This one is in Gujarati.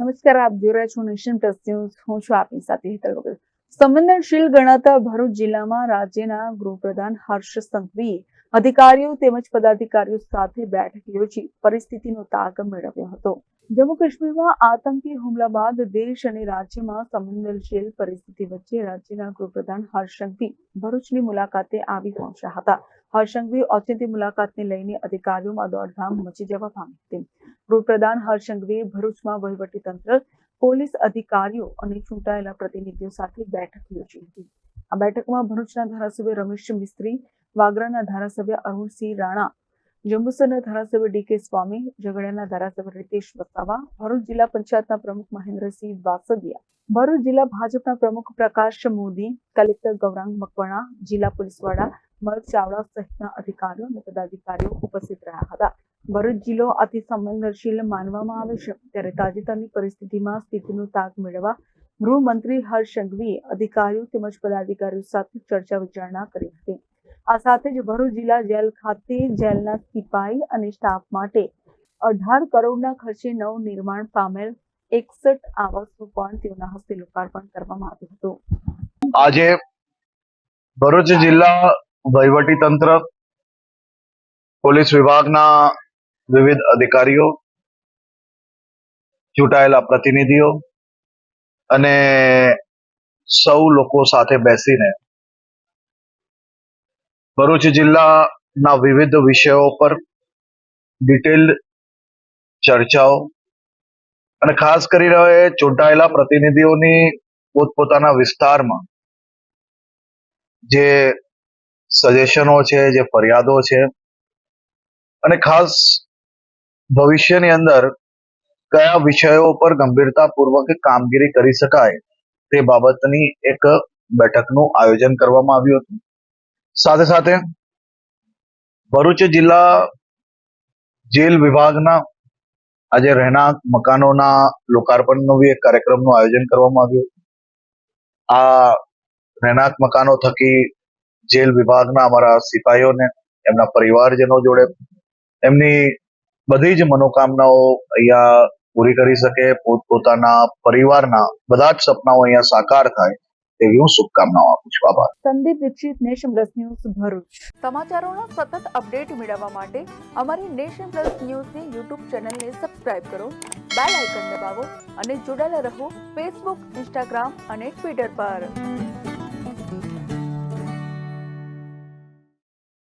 નમસ્કાર, આપ જોઈ રહ્યા છો નેશન પ્લસ ન્યૂઝ. હું છું આપની સાથે હેતલ વગર સંવેદનશીલ ગણાતા ભરૂચ જિલ્લામાં રાજ્યના ગૃહપ્રધાન હર્ષ સંઘવીએ અધિકારીઓ તેમજ પદાધિકારીઓ સાથે બેઠક યોજી પરિસ્થિતિનો તાગ મેળવ્યો હતો. જમ્મુ કાશ્મીરમાં આતંકી હુમલા બાદ દેશ અને રાજ્યમાં સંવેદનશીલ પરિસ્થિતિ વચ્ચે રાજ્યના ગૃહપ્રધાન હર્ષંગવી ભરૂચની મુલાકાતે આવી પહોંચ્યા હતા. હર્ષંગવી ઔચિત્ય મુલાકાતને લઈને અધિકારીઓમાં દોડધામ મચી જવા પામી હતી. ગૃહપ્રધાન હર્ષ સંઘવીએ ભરૂચમાં વહીવટીતંત્ર, પોલીસ અધિકારીઓ અને ચૂંટાયેલા પ્રતિનિધિઓ સાથે બેઠક યોજી હતી. આ બેઠકમાં ભરૂચના ધારાસભ્ય રમેશ મિસ્ત્રી, વાગરાના ધારાસભ્ય અરુણસિંહ રાણા, જંબુસરના ધારાસભ્ય ડી કે સ્વામી, ઝઘડિયાના ધારાસભ્ય રીતેશ વસાવા, ભરૂચ જિલ્લા પંચાયતના પ્રમુખ મહેન્દ્રસિંહ વાસદિયા, ભરૂચ જિલ્લા ભાજપના પ્રમુખ પ્રકાશ મોદી, કલેક્ટર ગૌરાંગ મકવાણા, જિલ્લા પોલીસ વડા મર્ગ ચાવડા સહિતના અધિકારીઓ અને પદાધિકારીઓ ઉપસ્થિત રહ્યા હતા. ભરૂચ જિલ્લો અતિ સંવેદનશીલ માનવામાં આવે છે. ત્યારે તાજેતરની પરિસ્થિતિમાં સ્થિતિનો તાગ મેળવવા ગૃહમંત્રી હર્ષ સંઘવીએ અધિકારીઓ તેમજ પદાધિકારીઓ સાથે ચર્ચા વિચારણા કરી હતી. આ સાથે જ ભરૂચ જિલ્લા જેલ ખાતે જેલના સિપાઈ અને સ્ટાફ માટે અઢાર કરોડના ખર્ચે નવ નિર્માણ પામેલ એકસઠ આવાસનું પણ તેઓના હસ્તે લોકાર્પણ કરવામાં આવ્યું હતું. આજે ભરૂચ જિલ્લા વહીવટી તંત્ર પોલીસ વિભાગના વિવિધ અધિકારીઓ, ચૂંટાયેલા પ્રતિનિધિઓ અને સૌ લોકો સાથે બેસીને ભરૂચ જિલ્લાના વિવિધ વિષયો પર ડિટેલ્ડ ચર્ચાઓ અને ખાસ કરીને ચૂંટાયેલા પ્રતિનિધિઓની પોતપોતાના વિસ્તારમાં જે સજેશનો છે, જે ફરિયાદો છે અને ખાસ ભવિષ્યની અંદર કયા વિષયો પર ગંભીરતાપૂર્વક કામગીરી કરી શકાય તે બાબતની એક બેઠકનું આયોજન કરવામાં આવ્યું હતું. સાથે સાથે ભરૂચ જિલ્લા જેલ વિભાગના આજે રહેણાંક મકાનોના લોકાર્પણનું બી એક કાર્યક્રમનું આયોજન કરવામાં આવ્યું આ રહેણાંક મકાનો થકી જેલ વિભાગના અમારા સિપાહીઓને એમના પરિવારજનો જોડે, એમની બધી જ મનોકામનાઓ અહીંયા પૂરી કરી શકે પોતપોતાના પરિવારના બધા જ સપનાઓ અહીંયા સાકાર થાય તેવી હું શુભકામનાઓ આપું છું. આભાર. Sandeep Dikshit, nation plus news, Bharuch. સમાચારોના સતત અપડેટ મેળવવા માટે અમારી નેશન પ્લસ ન્યૂઝની યુટ્યુબ ચેનલને સબસ્ક્રાઇબ કરો, બેલ આઇકન દબાવો અને જોડાયેલા રહો ફેસબુક, ઇન્સ્ટાગ્રામ અને ટ્વિટર પર.